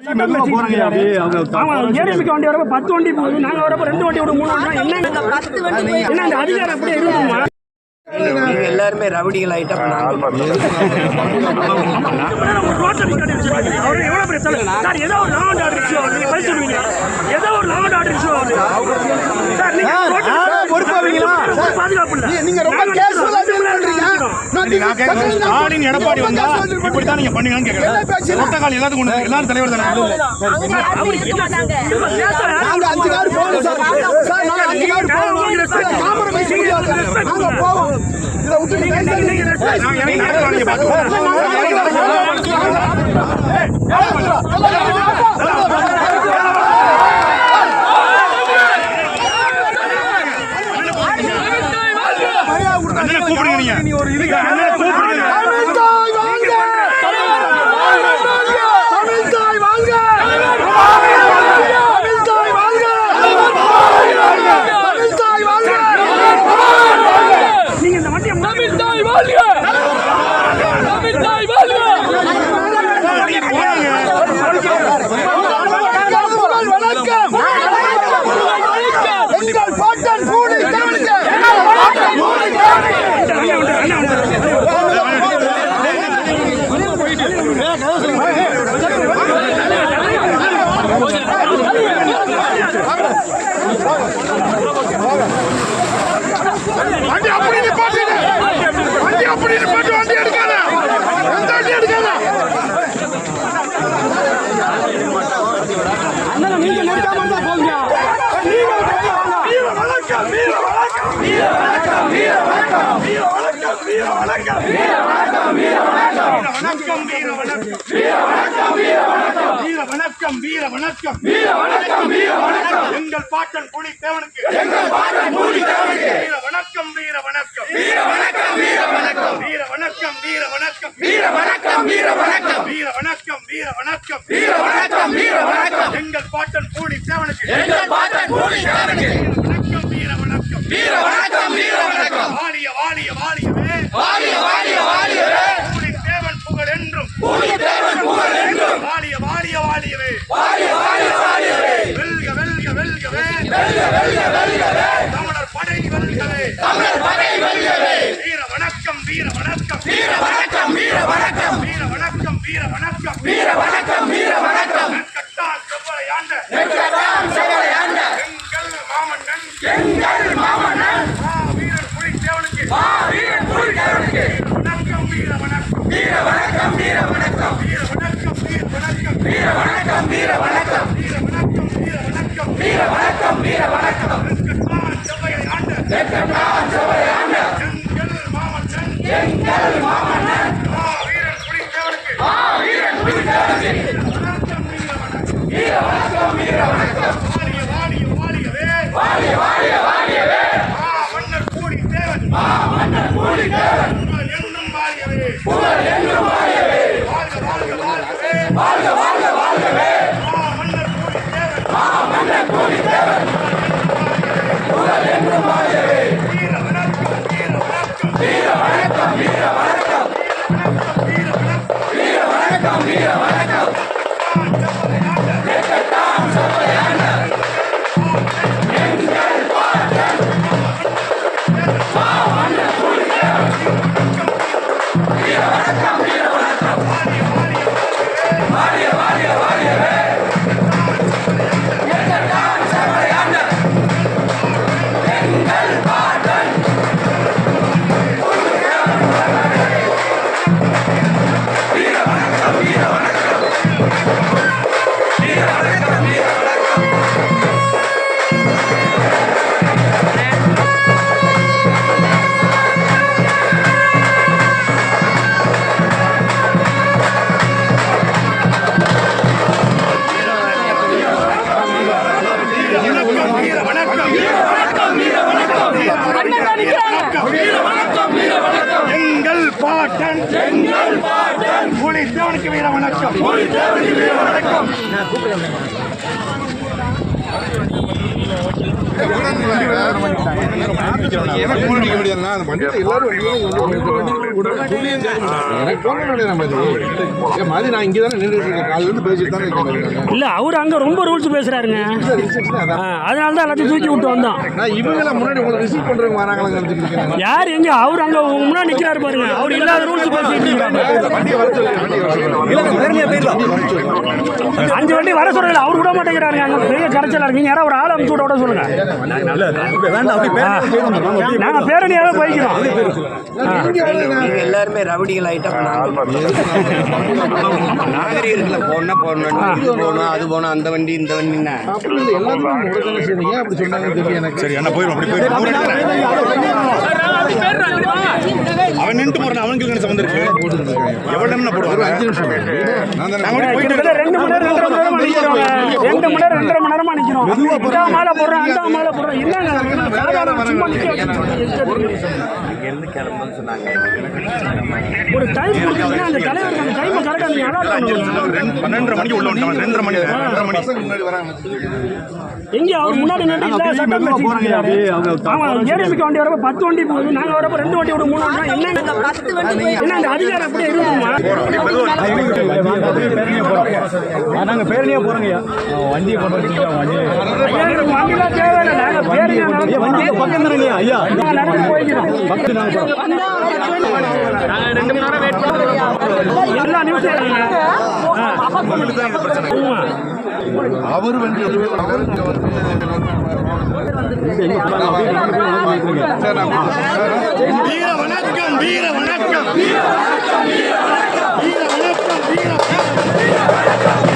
ஆமா ஏடிஎம்கே வண்டி வரப்ப பத்து வண்டி போகுது. நாங்க வரப்ப ரெண்டு வண்டி விட மூணு வண்டி என்ன பத்து வண்டி போய் என்ன அந்த அதிகாரம் அப்படியே இருக்குமா? நீங்க எல்லாருமே ரவுடிகள் ஆயிட்டா அப்ப நாங்க அவர் எவ்வளவு பெரிய தலை சார் ஏதோ ஒரு லாண்ட் ஆர்டர் இஷ்யூ ஆகுது நீங்க பதில் சொல்லுவீங்க ஏதோ ஒரு லாண்ட் ஆர்டர் இஷ்யூ ஆகுது சார் நீங்க பொறுப்பாவீங்களா? பாதுகாப்பு நீங்க எடப்பாடி வந்தா இப்படி தான் நீங்க பண்ணுவீங்கன்னு கேக்குறேன் எல்லாத்துக்கும் கொண்டு எல்லாரும் தலைவர் தானே நாங்க அஞ்சு கார் போறோம் சார் அஞ்சு மரியாதை கொடுத்தா கூப்பிடுங்க நீங்க. ஒரு இதுக்கு கூப்பிடுங்க வணக்கம் வீர வணக்கம் வீர வணக்கம் வீர வணக்கம் வீர வணக்கம் வீர வணக்கம் வீர வணக்கம் வீர வணக்கம் வீர வணக்கம் வீர வணக்கம் எங்கள் பாட்டன் புலி தேவனுக்கு எங்கள் பாட்டன் புலி தேவனுக்கு வீர வணக்கம் வீர வணக்கம் வீர வணக்கம் வீர வணக்கம் வீர வணக்கம் வீர வணக்கம் வீர வணக்கம் வீர வணக்கம் வீர வணக்கம் வீர வணக்கம் வீர வணக்கம் வீர வணக்கம் எங்கள் பாட்டன் புலி தேவனுக்கு எங்கள் பாட்டன் புலி தேவனுக்கு வணக்கம் வீர வணக்கம் வீர வணக்கம் வீர வணக்கம் வாலிய வாலிய வாலியவே வாலிய வாலியவே. புலி தேவன் புகழ் என்றும். புலி தேவன் புகழ் என்றும். வெல்க வெல்க வெல்கவே. வெல்க வெல்க வெல்கவே. தமிழர் படை வெல்கவே. தமிழர் படை வெல்கவே. வீர வணக்கம் வீர வணக்கம். வீர இல்ல அவர் அங்க ரொம்ப ரூல்ஸ் பேசுறாருங்க அதனால தான் எல்லாத்தையும் தூக்கி விட்டு வந்தோம் இவங்கள முன்னாடி உங்களை ரிசீவ் பண்றவங்க. யார் எங்க அவர் அங்க முன்னாடி நிக்கிறாரு பாருங்க அவர் இல்லாத ரூல்ஸ் பேசிட்டு. அஞ்சு வண்டி வர சொல்றீங்க அவர் விட மாட்டேங்கிறாருங்க அங்க பெரிய கரைச்சலா இருக்கீங்க யாராவது ஒரு ஆள் அனுப்பிச்சு விட சொல்லுங்க ஆ. நாங்க பேரணியாவே போய்க்கிறோம். எல்லாருமே ரவுடிகள் நாங்க. நாகரீகத்துல போனா போகணும் இது போகணும் அது போகணும் அந்த வண்டி இந்த வண்டின்னா எனக்கு. சரி என்ன போயிடும் அப்படி போயிடும் அவன் நின்று போறான் அவனுக்கு என்ன சம்மந்தம் இருக்கு எவ்வளவு நேரம் ஒரு போடுவாங்க அஞ்சு நிமிஷம். நான் தானே நாங்க வந்து போயிட்டு கிட்டத்தட்ட ரெண்டு மணி நேரம் ரெண்டரை மணி நேரமா நிக்கிறோம் ரெண்டு மணி நேரம் ரெண்டரை மணி நேரமா நிக்கிறோம் இந்த மாலை போடுறோம் அந்த மாலை போடுறோம். என்னங்க? இங்கேருந்து ஒரு டைம் கொடுத்தீங்கன்னா அந்த தலைவர் அந்த டைமை கரெக்டாக நீங்கள் அலாட் பன்னெண்டரை மணி ரெண்டரை மணி எங்கே முன்னாடி நின்று பத்து வண்டி போகுது. ரெண்டு வண்டி மூணு என்ன பத்து வண்டி வண்டி ராஜேந்திரன் ஐயா. ரெண்டு மணி நேரம் வெயிட் பண்ணுறோம் எல்லா நியூஸ் அவர் வந்து அவருக்கு வீர வணக்கம் வீர வணக்கம் வீர வணக்கம் வீர வணக்கம். வீர வணக்கம் வீர வணக்கம்.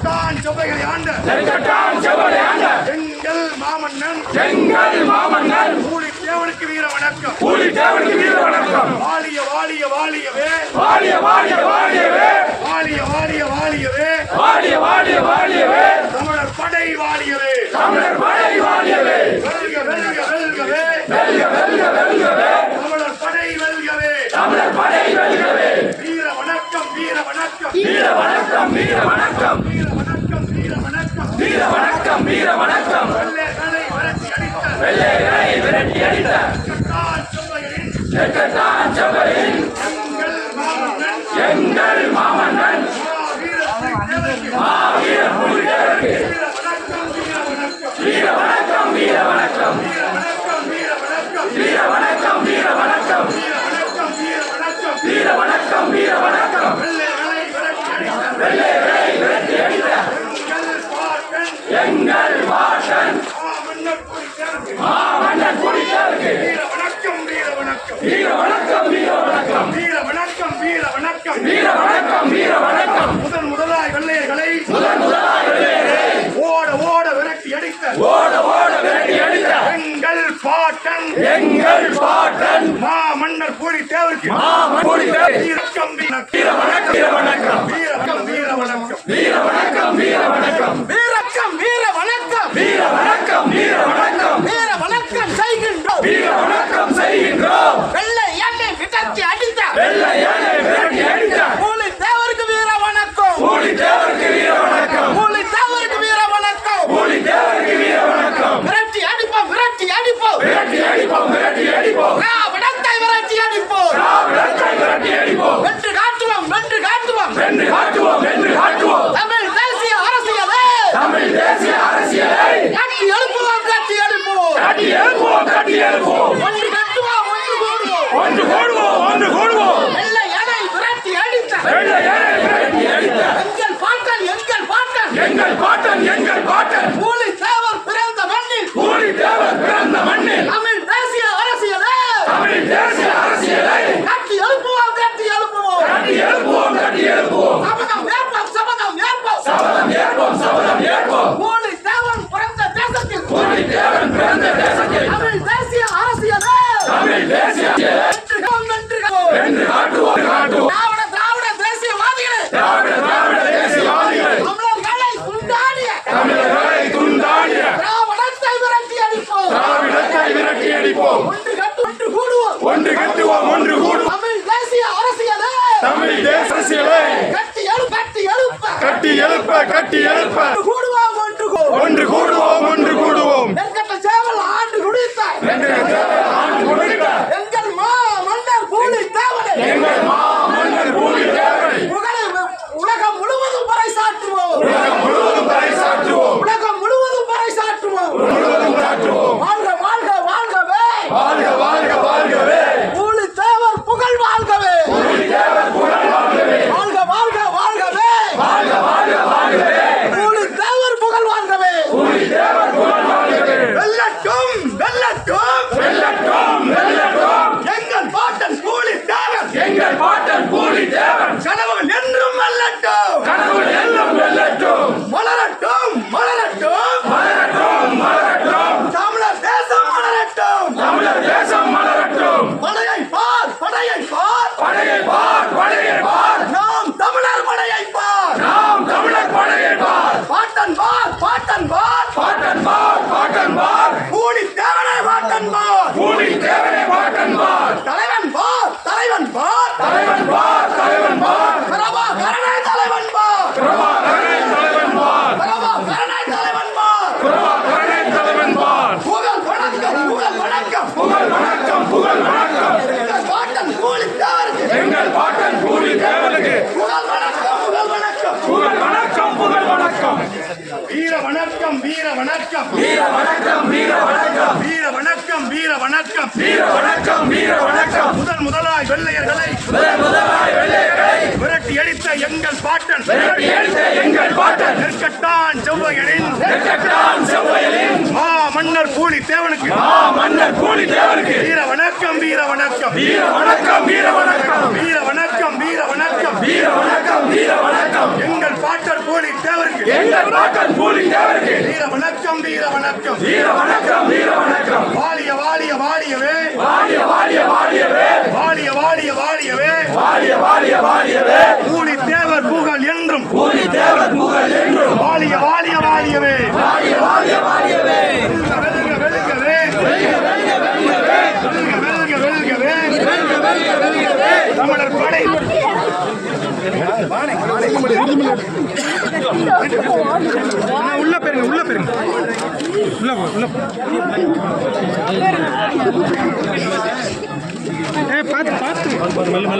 லட்சத்தான் சபைகளை ஆண்ட. லட்சத்தான் சபைகளை ஆண்ட. எங்கள் மாமன்னன். எங்கள் மாமன்னன். கூலி தேவனுக்கு வீர வணக்கம். கூலி தேவனுக்கு வீர வணக்கம். வாலிய வாலிய வாலியவே. வாலிய வாலிய வாலியவே. வாலிய வாலிய வாலியவே. வாலிய வாலிய வாலியவே. தமிழர் படை வாலியவே. தமிழர் படை வாலியவே. வெல்க வெல்க வெல்கவே. வெல்க வெல்க வெல்கவே. தமிழர் படை வெல்கவே. தமிழர் படை வெல்கவே. வீர வணக்கம் வீர வணக்கம். வீர வணக்கம் வீர வணக்கம். வீர வணக்கம். வெள்ளையரை விரட்டி அடித்த செக்கத்தான் எங்கள் மாமன்னன். மாவீர அடித்த ஓட ஓட விரட்டி அடித்த. எங்கள் பாட்டன் எங்கள் பாட்டன். மாமன்னர் பூரி தேவருக்கு மாமன் பூரி வீரக்கம் வீர வணக்கம் வீர வணக்கம் வீர வணக்கம் வீர வணக்கம் வீர வணக்கம் வீர வணக்கம் வீரக்கம் வீர வணக்கம் வீர வணக்கம் வீர வணக்கம் வீர வணக்கம் செய்கின்றோம். வீர வணக்கம் செய்கின்றோம். வெள்ளை எண்ணெய் விடத்தி அடித்த வெள்ளை யானை விரட்டி அடித்த கூலி தேவருக்கு வீர வணக்கம் பூலி தேவருக்கு 아, 네. முதலாய் வெள்ளையர்களை விரட்டி அடித்த எங்கள் பாட்டன். எங்கள் பாட்டன். நெற்கட்டான் செவ்வையனின். செவ்வையனின். மா மன்னர் கூலி தேவனுக்கு. மன்னர் கூலி தேவனுக்கு. வீர வணக்கம் வீர வணக்கம் வீர வணக்கம் வீர வணக்கம் வீர வணக்கம் வீர வணக்கம் வீர வணக்கம் வீர வணக்கம் எங்கள் பாட்டன் கூலி தேவனுக்கு எங்கள் பாட்டன் கூலி தேவருக்கு. வீர வணக்கம் வீர வணக்கம் வீர வணக்கம் வீர வணக்கம் வாலிய வாலிய வாலியவே. வாலிய வாழியவே. வாழிய வாழிய வாழியவே. கூலி தேவர் புகழ் என்றும் கூலி தேவர் புகழ் மெல்ல